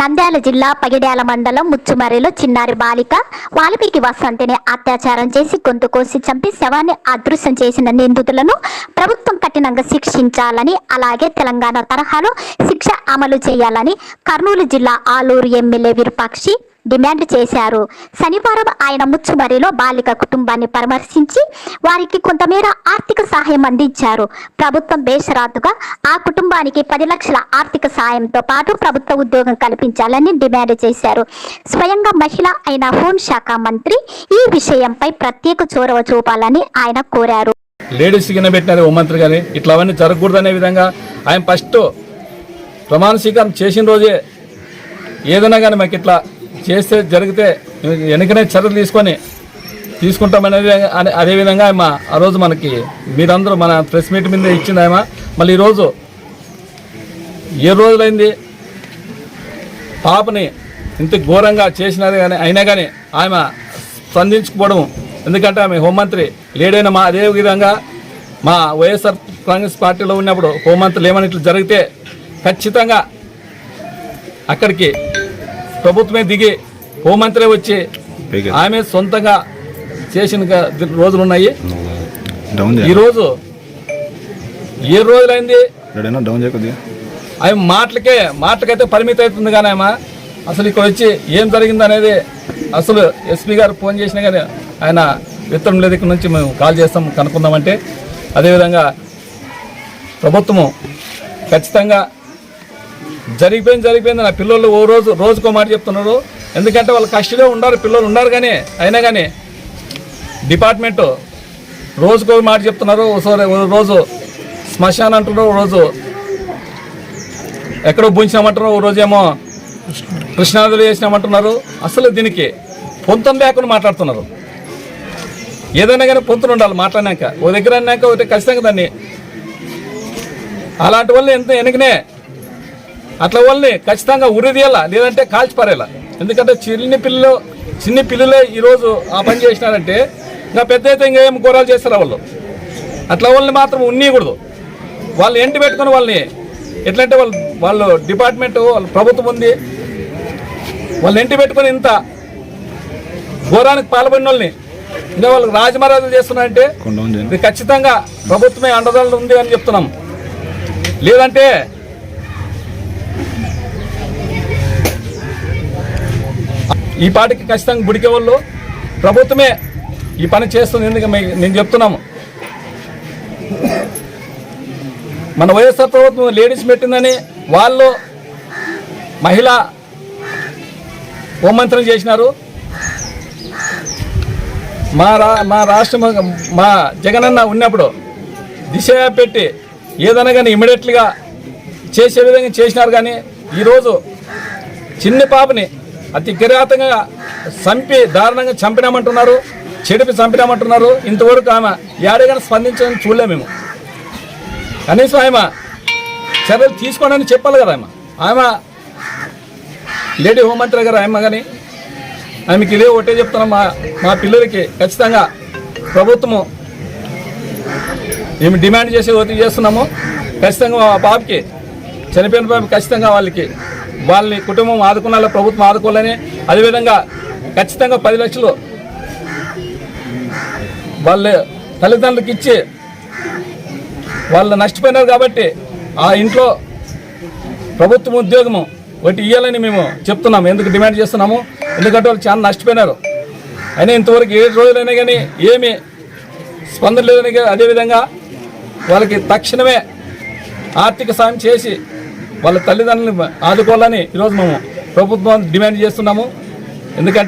నంద్యాల జిల్లా పగిడ్యాల మండలం ముచ్చుమరిలో చిన్నారి బాలిక వాల్మీకి వసంతిని అత్యాచారం చేసి గొంతు కోసి చంపి శవాన్ని అదృశ్యం చేసిన నిందితులను ప్రభుత్వం కఠినంగా శిక్షించాలని అలాగే తెలంగాణ తరహాలో శిక్ష అమలు చేయాలని కర్నూలు జిల్లా ఆలూరు ఎమ్మెల్యే విరూపాక్షి డిమాండ్ చేశారు. శనివారం ఆయన ముచ్చుమరిలో బాలిక కుటుంబాన్ని పరామర్శించి వారికి కొంతమేర ఆర్థిక సహాయం అందించారు. ప్రభుత్వం బేషరాతుగా ఆ కుటుంబానికి పది లక్షల ఆర్థిక సాయంతో పాటు ప్రభుత్వ ఉద్యోగం కల్పించాలని డిమాండ్ చేశారు. స్వయంగా మహిళ అయిన హోంశాఖ మంత్రి ఈ విషయంపై ప్రత్యేక చొరవ చూపాలని ఆయన కోరారు. లేడీస్ కింద పెట్టినారు హోంమంత్రి గారి. ఇట్లా అవన్నీ జరగకూడదనే విధంగా ఆయన ఫస్ట్ ప్రమాణ స్వీకారం చేసిన రోజే ఏదైనా కానీ మాకు ఇట్లా చేస్తే జరిగితే వెనకనే చర్యలు తీసుకొని తీసుకుంటామనేది అదేవిధంగా ఆమె ఆ రోజు మనకి మీరందరూ మన ప్రెస్ మీట్ మీద ఇచ్చింది ఆమె. మళ్ళీ ఈరోజు ఏ రోజులైంది? పాపని ఇంత ఘోరంగా చేసినారు కానీ అయినా కానీ ఆమె స్పందించకపోవడం. ఎందుకంటే ఆమె హోంమంత్రి లేడైన మా అదే విధంగా మా వైఎస్ఆర్ కాంగ్రెస్ పార్టీలో ఉన్నప్పుడు హోంమంత్రులు ఏమైనా ఇట్లా జరిగితే ఖచ్చితంగా అక్కడికి ప్రభుత్వమే దిగి హోంమంత్రి వచ్చి ఆమె సొంతంగా చేసిన గా- రోజులు ఉన్నాయి డౌన్ చేయ ఈరోజు ఏ రోజులైంది? ఆమె మాటలకే మాటలకైతే పరిమితి అవుతుంది కానీ ఆమె అసలు ఇక్కడ వచ్చి ఏం జరిగింది అనేది అసలు ఎస్పీ గారు ఫోన్ చేసినా కానీ ఆయన విత్తనం లేదు. ఇక్కడ నుంచి మేము కాల్ చేస్తాం కనుక్కుందామంటే. అదేవిధంగా ప్రభుత్వము ఖచ్చితంగా జరిగిపోయింది జరిగిపోయింది నా పిల్లలు ఓ రోజు రోజుకో మాట చెప్తున్నారు. ఎందుకంటే వాళ్ళు కష్టలో ఉన్నారు పిల్లలు ఉన్నారు కానీ అయినా కానీ. డిపార్ట్మెంటు రోజుకో మాట చెప్తున్నారు ఒకసారి రోజు శ్మశానం అంటున్నారు ఓ రోజు ఎక్కడో బుంచామంటున్నారు ఓ రోజేమో కృష్ణానదిలో చేసినామంటున్నారు అసలు దీనికి పొంతం లేకుండా మాట్లాడుతున్నారు. ఏదైనా కానీ పొంతులు ఉండాలి మాట్లాడినాక. ఓ దగ్గర అన్నాక ఒకటి ఖచ్చితంగా దాన్ని అలాంటి వాళ్ళు ఎంత వెనకనే అట్లా వాళ్ళని ఖచ్చితంగా ఉరిదీయాలా లేదంటే కాల్చిపారేలా ఎందుకంటే చిన్ని పిల్లలు చిన్ని పిల్లలే ఈరోజు ఆ పని చేసినారంటే ఇంకా పెద్ద అయితే ఇంకా ఏం ఘోరాలు చేస్తారు వాళ్ళు? అట్లా వాళ్ళని మాత్రం ఉన్నీయకూడదు. వాళ్ళు ఎంటి పెట్టుకుని వాళ్ళని ఎట్లంటే వాళ్ళు వాళ్ళు డిపార్ట్మెంట్ వాళ్ళ ప్రభుత్వం ఉంది. వాళ్ళు ఎంటి పెట్టుకుని ఇంత ఘోరానికి పాల్పడిన వాళ్ళని ఇంకా వాళ్ళకి రాజమర్యాదలు చేస్తున్నారంటే ఇది ఖచ్చితంగా ప్రభుత్వమే అండదండలు ఉంది అని చెప్తున్నాం. లేదంటే ఈ పాటికి ఖచ్చితంగా గుడికే వాళ్ళు ప్రభుత్వమే ఈ పని చేస్తుంది ఎందుకు నేను చెప్తున్నాము. మన వైఎస్ఆర్ ప్రభుత్వం లేడీస్ పెట్టిందని వాళ్ళు మహిళా హోంమంత్రం చేసినారు. మా రా మా రాష్ట్రం మా జగనన్న ఉన్నప్పుడు దిశ పెట్టి ఏదైనా కానీ ఇమీడియట్లీగా చేసే విధంగా చేసినారు కానీ ఈరోజు చిన్న పాపని అతి కిరాతంగా చంపి దారుణంగా చంపినామంటున్నారు చెడిపి చంపినామంటున్నారు. ఇంతవరకు ఆమె ఏడగానే స్పందించని చూడలేము మేము. కనీసం ఆమె చర్యలు తీసుకోనని చెప్పాలి కదా ఆమె. ఆమె లేడీ హోంమంత్రి గారు ఆమె కానీ ఆమెకి ఇదే ఒకటే చెప్తున్నాం. మా మా పిల్లలకి ఖచ్చితంగా ప్రభుత్వము మేము డిమాండ్ చేసే ఒత్తిడి చేస్తున్నాము. ఖచ్చితంగా మా బాబుకి చనిపోయిన బాబు ఖచ్చితంగా వాళ్ళకి వాళ్ళని కుటుంబం ఆదుకున్న ప్రభుత్వం ఆదుకోవాలని అదేవిధంగా ఖచ్చితంగా పది లక్షలు వాళ్ళ తల్లిదండ్రులకు ఇచ్చి వాళ్ళు నష్టపోయినారు కాబట్టి ఆ ఇంట్లో ప్రభుత్వం ఉద్యోగము ఒకటి ఇవ్వాలని మేము చెప్తున్నాము. ఎందుకు డిమాండ్ చేస్తున్నాము? ఎందుకంటే వాళ్ళు చాలా నష్టపోయినారు. అయినా ఇంతవరకు ఏడు రోజులైనా కానీ ఏమి స్పందన లేదని కానీ అదేవిధంగా వాళ్ళకి తక్షణమే ఆర్థిక సాయం చేసి వాళ్ళ తల్లిదండ్రులను ఆదుకోవాలని ఈరోజు మేము ప్రభుత్వం డిమాండ్ చేస్తున్నాము. ఎందుకంటే